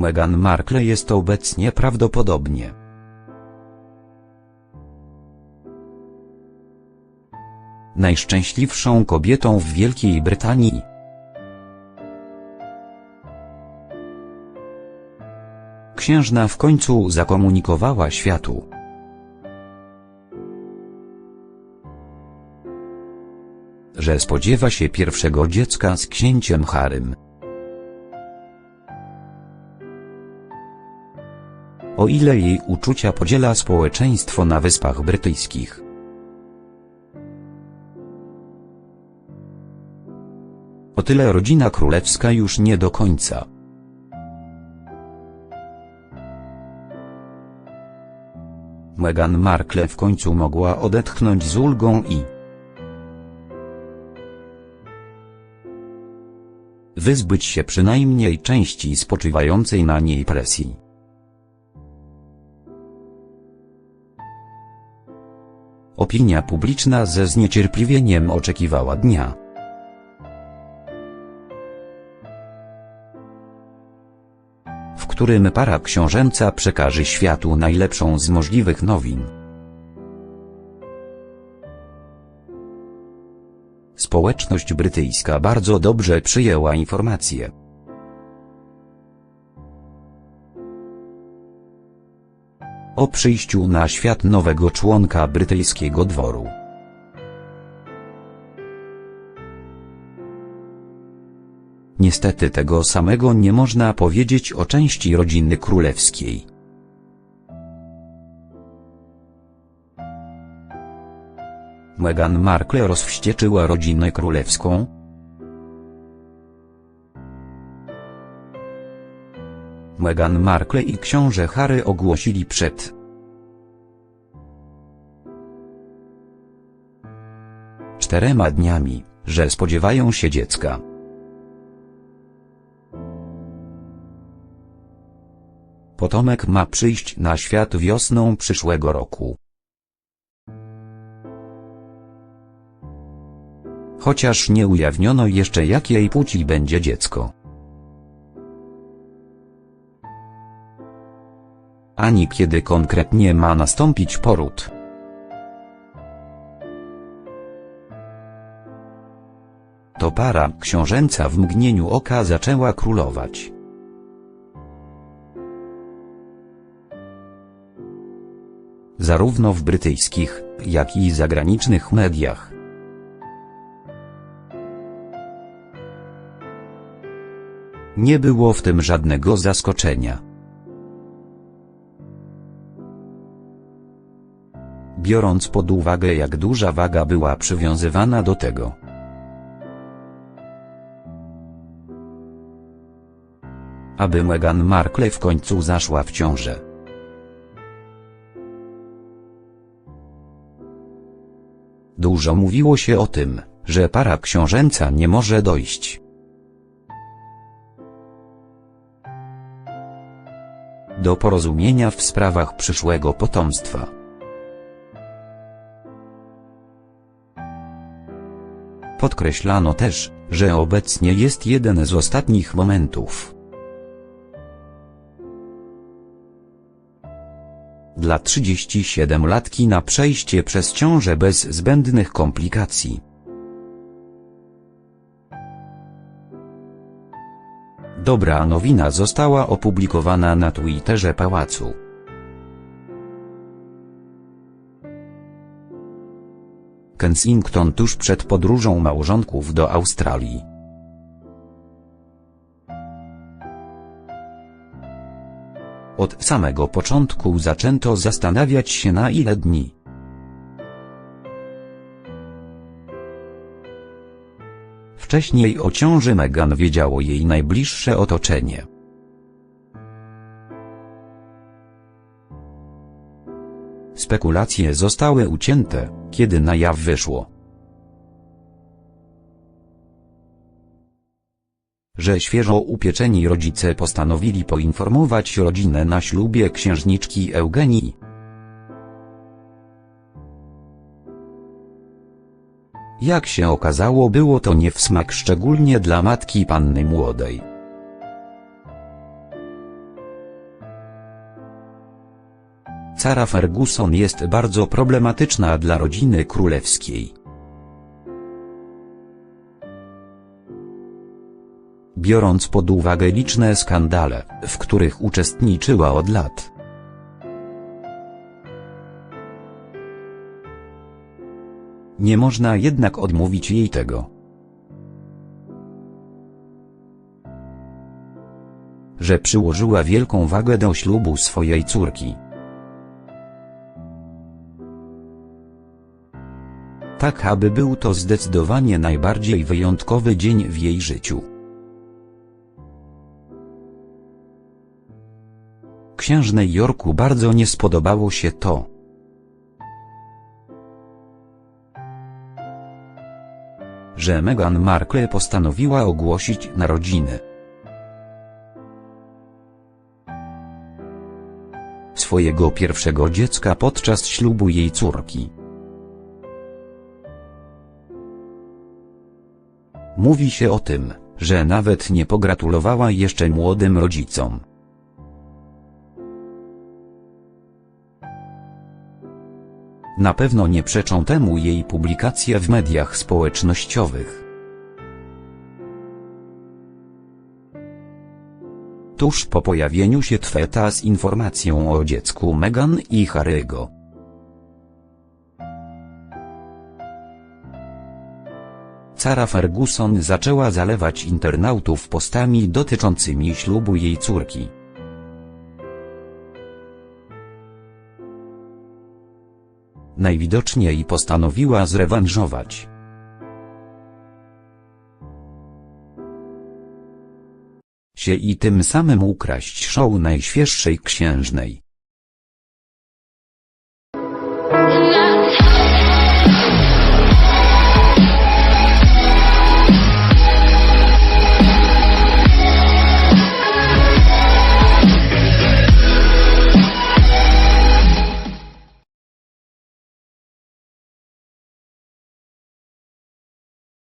Meghan Markle jest obecnie prawdopodobnie najszczęśliwszą kobietą w Wielkiej Brytanii. Księżna w końcu zakomunikowała światu, że spodziewa się pierwszego dziecka z księciem Harym. O ile jej uczucia podziela społeczeństwo na Wyspach Brytyjskich. O tyle rodzina królewska już nie do końca. Meghan Markle w końcu mogła odetchnąć z ulgą i wyzbyć się przynajmniej części spoczywającej na niej presji. Opinia publiczna ze zniecierpliwieniem oczekiwała dnia, w którym para książęca przekaże światu najlepszą z możliwych nowin. Społeczność brytyjska bardzo dobrze przyjęła informację. O przyjściu na świat nowego członka brytyjskiego dworu. Niestety tego samego nie można powiedzieć o części rodziny królewskiej. Meghan Markle rozwścieczyła rodzinę królewską? Meghan Markle i książę Harry ogłosili przed czterema dniami, że spodziewają się dziecka. Potomek ma przyjść na świat wiosną przyszłego roku. Chociaż nie ujawniono jeszcze jakiej płci będzie dziecko. Ani kiedy konkretnie ma nastąpić poród. To para książęca w mgnieniu oka zaczęła królować. Zarówno w brytyjskich, jak i zagranicznych mediach. Nie było w tym żadnego zaskoczenia. Biorąc pod uwagę jak duża waga była przywiązywana do tego. Aby Meghan Markle w końcu zaszła w ciążę. Dużo mówiło się o tym, że para książęca nie może dojść. do porozumienia w sprawach przyszłego potomstwa. Podkreślano też, że obecnie jest jeden z ostatnich momentów. Dla 37-latki na przejście przez ciążę bez zbędnych komplikacji. Dobra nowina została opublikowana na Twitterze pałacu. Kensington tuż przed podróżą małżonków do Australii. Od samego początku zaczęto zastanawiać się na ile dni. Wcześniej o ciąży Meghan wiedziało jej najbliższe otoczenie. Spekulacje zostały ucięte, kiedy na jaw wyszło, że świeżo upieczeni rodzice postanowili poinformować rodzinę na ślubie księżniczki Eugenii. Jak się okazało było to nie w smak szczególnie dla matki panny młodej. Sara Ferguson jest bardzo problematyczna dla rodziny królewskiej. Biorąc pod uwagę liczne skandale, w których uczestniczyła od lat. Nie można jednak odmówić jej tego. Że przyłożyła wielką wagę do ślubu swojej córki. Tak aby był to zdecydowanie najbardziej wyjątkowy dzień w jej życiu. Księżnej Jorku bardzo nie spodobało się to. że Meghan Markle postanowiła ogłosić narodziny. Swojego pierwszego dziecka podczas ślubu jej córki. Mówi się o tym, że nawet nie pogratulowała jeszcze młodym rodzicom. Na pewno nie przeczą temu jej publikacje w mediach społecznościowych. Tuż po pojawieniu się tweta z informacją o dziecku Meghan i Harry'ego. Sara Ferguson zaczęła zalewać internautów postami dotyczącymi ślubu jej córki. Najwidoczniej postanowiła zrewanżować. się i tym samym ukraść show najświeższej księżnej.